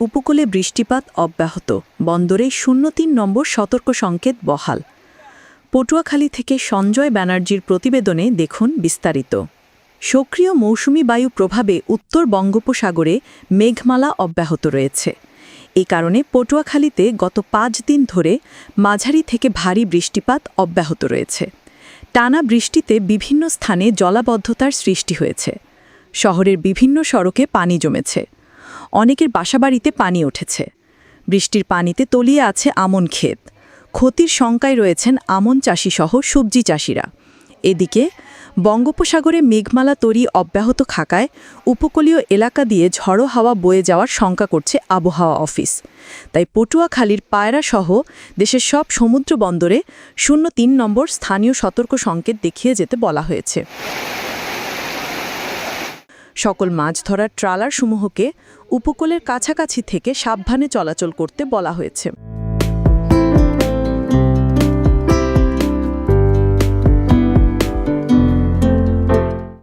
উপকূলে বৃষ্টিপাত অব্যাহত। বন্দরে শূন্য তিন নম্বর সতর্ক সংকেত বহাল। পটুয়াখালী থেকে সঞ্জয় ব্যানার্জির প্রতিবেদনে দেখুন বিস্তারিত। সক্রিয় মৌসুমি বায়ু প্রভাবে উত্তর বঙ্গোপসাগরে মেঘমালা অব্যাহত রয়েছে। এ কারণে পটুয়াখালীতে গত পাঁচ দিন ধরে মাঝারি থেকে ভারী বৃষ্টিপাত অব্যাহত রয়েছে। টানা বৃষ্টিতে বিভিন্ন স্থানে জলাবদ্ধতার সৃষ্টি হয়েছে। শহরের বিভিন্ন সড়কে পানি জমেছে। অনেকের বাসাবাড়িতে পানি উঠেছে। বৃষ্টির পানিতে তলিয়ে আছে আমন ক্ষেত। ক্ষতির শঙ্কায় রয়েছেন আমন চাষিসহ সবজি চাষিরা। এদিকে, বঙ্গোপসাগরে মেঘমালা তৈরি অব্যাহত থাকায় উপকূলীয় এলাকা দিয়ে ঝড়ো হাওয়া বয়ে যাওয়ার শঙ্কা করছে আবহাওয়া অফিস। তাই পটুয়াখালীর পায়রাসহ দেশের সব সমুদ্র বন্দরে শূন্য তিন নম্বর স্থানীয় সতর্ক সংকেত দেখিয়ে যেতে বলা হয়েছে। সকল মাছ ধরার ট্রালারসমূহকে উপকূলের কাছাকাছি থেকে সাবধানে চলাচল করতে বলা হয়েছে।